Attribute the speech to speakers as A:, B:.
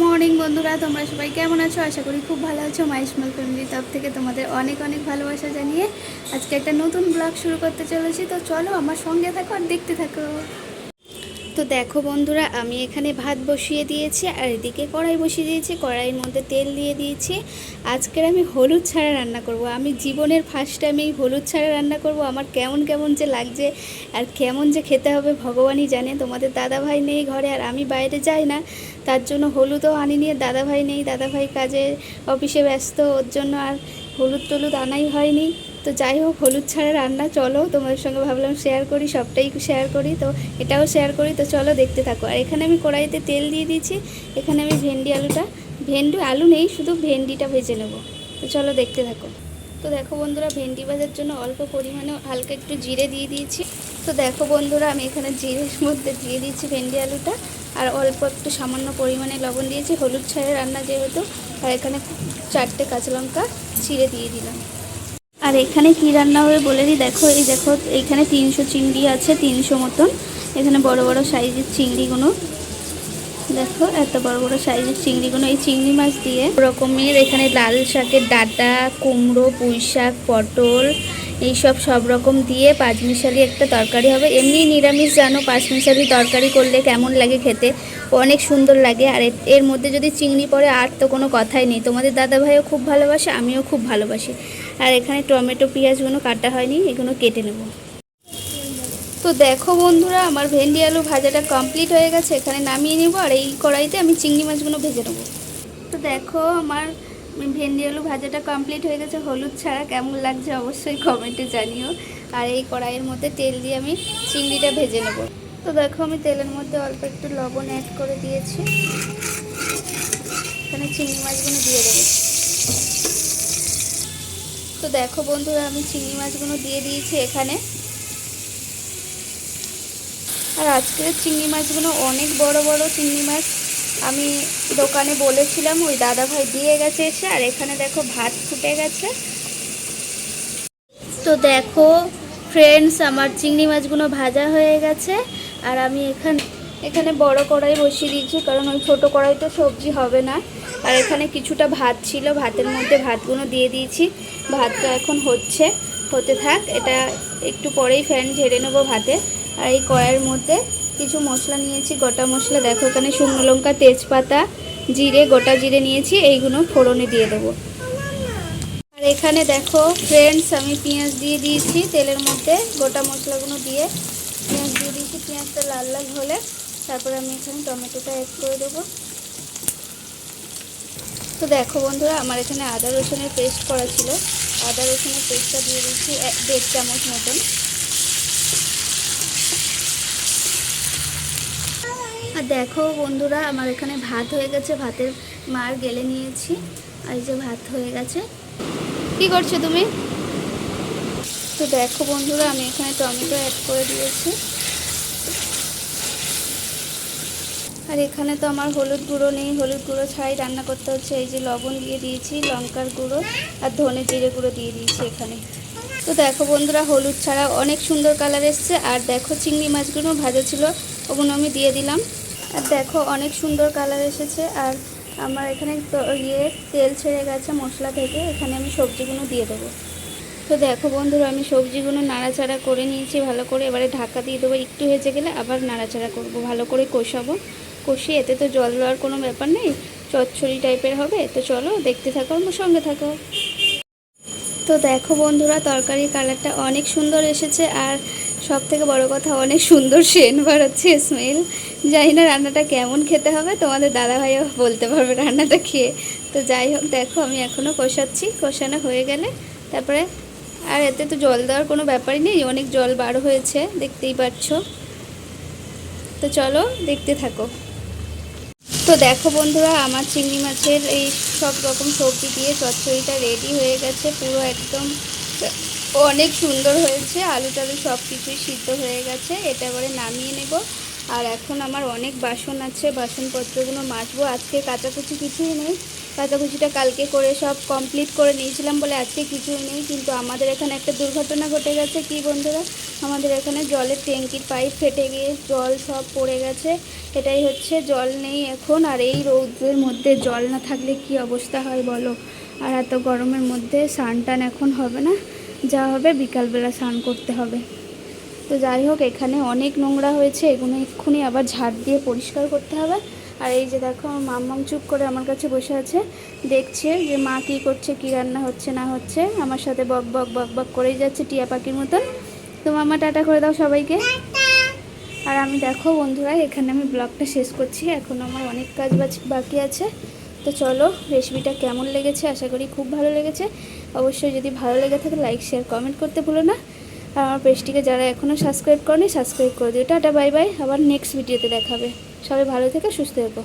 A: Morning বন্ধুরা। তোমরা সবাই কেমন আছো? আশা করি খুব ভালো আছো। মাইসমাল ফ্যামিলির তরফ থেকে তোমাদের অনেক অনেক ভালোবাসা জানিয়ে আজকে একটা নতুন ব্লগ শুরু করতে চলেছি। তো চলো আমার সঙ্গে থাকো আর দেখতে থাকো। তো দেখো বন্ধুরা, আমি এখানে ভাত বসিয়ে দিয়েছি আর এদিকে কড়াই বসিয়ে দিয়েছি, কড়াইয়ের মধ্যে তেল দিয়ে দিয়েছি। আজকের আমি হলুদ ছাড়া রান্না করব। আমি জীবনের ফার্স্ট টাইম এই হলুদ ছাড়া রান্না করব। আমার কেমন কেমন যে লাগছে আর কেমন যে খেতে হবে ভগবানই জানে। তোমাদের দাদা ভাই নেই ঘরে আর আমি বাইরে যাই না। তার জন্য হলুদও আনি নিয়ে দাদা ভাই নেই দাদা ভাই কাজে, অফিসে ব্যস্ত, ওর জন্য আর হলুদ টলুদ আনাই হয়নি। তো যাই হোক, হলুদ ছাড়া রান্না, চলো তোমাদের সঙ্গে ভাবলাম শেয়ার করি, সবটাই শেয়ার করি, তো এটাও শেয়ার করি, তো চলো দেখতে থাকো। আর এখানে আমি কড়াইতে তেল দিয়ে দিয়েছি, এখানে আমি ভেন্ডি আলুটা। ভেন্ডি, আলু নেই, শুধু ভেন্ডিটা ভেজে নেব। তো চলো দেখতে থাকো। তো দেখো বন্ধুরা, ভেন্ডি ভাজার জন্য অল্প পরিমাণে হালকা একটু জিরে দিয়ে দিয়েছি। তো দেখো বন্ধুরা, আমি এখানে জিরের মধ্যে দিয়ে দিয়েছি ভেন্ডি আলুটা, আর অল্প একটু সামান্য পরিমাণে লবণ দিয়েছি। হলুদ ছাড়া রান্না যেহেতু আর এখানে চারটে কাঁচা লঙ্কা ছিঁড়ে দিয়ে দিলাম। আর এখানে কি রান্না হবে বলে দিই? দেখো, এই দেখো, এখানে তিনশো চিংড়ি আছে, তিনশো মতন। এখানে বড় বড় সাইজের চিংড়িগুলো দেখো, এত বড় বড় সাইজের চিংড়িগুলো। এই চিংড়ি মাছ দিয়ে রকমের এখানে লাল শাকের ডাটা, কুমড়ো পুঁই শাক পটল, এইসব সব রকম দিয়ে পাঁচমিশালি একটা তরকারি হবে। এমনি নিরামিষ জানো, পাঁচমিশালি তরকারি করলে কেমন লাগে খেতে? অনেক সুন্দর লাগে। আর এর- মধ্যে যদি চিংড়ি পড়ে, আর তো কোনো কথাই নেই। তোমাদের দাদা ভাইও খুব ভালোবাসে, আমিও খুব ভালোবাসি। আর এখানে টমেটো, পেঁয়াজগুলো কাটা হয়নি, এগুলো কেটে নেব। তো দেখো বন্ধুরা, আমার ভেন্ডি আলু ভাজাটা কমপ্লিট হয়ে গেছে। এখানে নামিয়ে নেব আর এই কড়াইতে আমি চিংড়ি মাছগুলো ভেজে নেব। তো দেখো আমার ভেন্ডি আলু ভাজাটা কমপ্লিট হয়ে গেছে। হলুদ ছাড়া কেমন লাগছে অবশ্যই কমেন্টে জানিও। আর এই কড়াইয়ের মধ্যে তেল দিয়ে আমি চিংড়িটা ভেজে নেব। তো দেখো আমি তেলের মধ্যে অল্প একটু লবণ অ্যাড করে দিয়েছি। এখানে চিংড়ি মাছগুলো দিয়ে দেবো। তো দেখো বন্ধুরা, আমি চিংড়ি মাছগুলো দিয়ে দিয়েছি এখানে। আর আজকের চিংড়ি মাছগুলো অনেক বড় বড় চিংড়ি মাছ। আমি দোকানে বলেছিলাম, ওই দাদা ভাই দিয়ে গেছে এসে, আর এখানে দেখো ভাত ফুটে গেছে। তো দেখো ফ্রেন্ডস আমার চিংড়ি মাছগুলো ভাজা হয়ে গেছে, আর আমি এখানে এখানে বড় কড়াই বসিয়ে দিয়েছি, কারণ ওই ছোটো কড়াই তো সবজি হবে না। আর এখানে কিছুটা ভাত ছিল, ভাতের মধ্যে ভাতগুলো দিয়ে দিয়েছি। ভাতটা এখন হচ্ছে, হতে থাক, এটা একটু পরেই ফ্যান ঝেড়ে নেব ভাতে। আর এই কড়াইয়ের মধ্যে কিছু মশলা নিয়েছি, গোটা মশলা। দেখো এখানে শুকনো লঙ্কা, তেজপাতা, জিরে, গোটা জিরে নিয়েছি, এইগুলো ফোড়নে দিয়ে দেবো। আর এখানে দেখো ফ্রেন্ডস আমি পেঁয়াজ দিয়ে দিয়েছি, তেলের মধ্যে গোটা মশলাগুলো দিয়ে পেঁয়াজ দিয়ে দিয়েছি। পেঁয়াজটা লাল লাল হলে তারপরে আমি এখানে টমেটোটা অ্যাড করে দেবো। তো দেখো বন্ধুরা, আমার এখানে আদা রসুনের পেস্ট করা ছিল। আদা রসুনের পেস্টটা দিয়ে এক দেড় চামচ মতন। দেখো বন্ধুরা আমার এখানে ভাত হয়ে গেছে ভাতের মার গেলে নিয়েছি। আর এই যে ভাত হয়ে গেছে। কি করছ তুমি? তো দেখো বন্ধুরা আমি এখানে টমেটো অ্যাড করে দিয়েছি। আর এখানে তো আমার হলুদ গুঁড়ো নেই। হলুদ গুঁড়ো ছাড়াই রান্না করতে হচ্ছে। এই যে লবণ দিয়ে দিয়েছি লঙ্কার গুঁড়ো আর ধনে জিরে গুঁড়ো দিয়ে দিয়েছি এখানে। তো দেখো বন্ধুরা হলুদ ছাড়া অনেক সুন্দর কালার এসছে। আর দেখো চিংড়ি মাছগুলো ভাজা ছিল ওগুলো আমি দিয়ে দিলাম। আর দেখো, অনেক সুন্দর কালার এসেছে। আর আমার এখানে ইয়ে তেল ছেড়ে গেছে মশলা থেকে। এখানে আমি সবজিগুলো দিয়ে দেবো। তো দেখো বন্ধুরা, আমি সবজিগুলো নাড়াচাড়া করে নিয়েছি ভালো করে। এবারে ঢাকা দিয়ে দেবো। একটু হেজে গেলে আবার নাড়াচাড়া করব, ভালো করে কষাবো। কষিয়ে এতে তো জল দেওয়ার কোনো ব্যাপার নেই। চচ্চড়ি টাইপের হবে। তো চলো, দেখতে থাকো, আমার সঙ্গে থাকো। তো দেখো বন্ধুরা, তরকারির কালারটা অনেক সুন্দর এসেছে। আর সব থেকে বড় কথা, অনেক সুন্দর সেন্ট বাড়াচ্ছে স্মেল জানি না রান্নাটা কেমন খেতে হবে, তোমাদের দাদাভাইও বলতে পারবে রান্নাটা খেয়ে। তো যাই হোক, দেখো আমি এখনও কষাচ্ছি, কষানো হয়ে গেলে তারপরে আর এতে তো জল দেওয়ার কোনো ব্যাপারই নেই, অনেক জল বার হয়েছে, দেখতেই পাচ্ছ। তো চলো দেখতে থাকো। তো দেখো বন্ধুরা, আমার চিংড়ি মাছের এই সব রকম সবজি দিয়ে চচ্চড়িটা রেডি হয়ে গেছে, পুরো একদম অনেক সুন্দর হয়েছে আলু টালু সব কিছুই সিদ্ধ হয়ে গেছে, এটা এবারে নামিয়ে নেব। আর এখন আমার অনেক বাসন আছে, বাসনপত্রগুলো মাজবো, আজকে কাচাকুচি কিছুই নেই। কাচাকুচিটা কালকে করে সব কমপ্লিট করে নিয়েছিলাম বলে আজকে কিছুই নেই, কিন্তু আমাদের এখানে একটা দুর্ঘটনা ঘটে গেছে, কি বন্ধুরা? আমাদের এখানে জলের ট্যাঙ্কির পাইপ ফেটে গিয়ে জল সব পড়ে গেছে, এটাই হচ্ছে, জল নেই এখন, আর এই রৌদ্রের মধ্যে জল না থাকলে কি অবস্থা হয় বলো? আর এত গরমের মধ্যে স্নান টান এখন হবে না। যা হবে, বিকালবেলা স্নান করতে হবে। তো যাই হোক, এখানে অনেক নোংরা হয়েছে, এগুলো এক্ষুনি আবার ঝাড় দিয়ে পরিষ্কার করতে হবে। আর এই যে দেখো, মাম্মাম চুপ করে আমার কাছে বসে আছে। দেখছে যে মা কী করছে, কী রান্না হচ্ছে, না হচ্ছে। আমার সাথে বক বক বক বক করেই যাচ্ছে টিয়া পাখির মতন। তো মামা, টাটা করে দাও সবাইকে। আর আমি দেখো বন্ধুরা, এখানে আমি ব্লগটা শেষ করছি। এখন আমার অনেক কাজ বাকি আছে। তো চলো, রেসিপিটা কেমন লেগেছে, আশা করি খুব ভালো লেগেছে। অবশ্যই যদি ভালো লেগে থাকে লাইক শেয়ার কমেন্ট করতে ভুলো না। আর আমার পেজটিকে যারা এখনও সাবস্ক্রাইব করেনি সাবস্ক্রাইব করে দিও। টাটা বাই বাই আবার নেক্সট ভিডিওতে দেখাবে। সবাই ভালো থেকে, সুস্থ থেকো।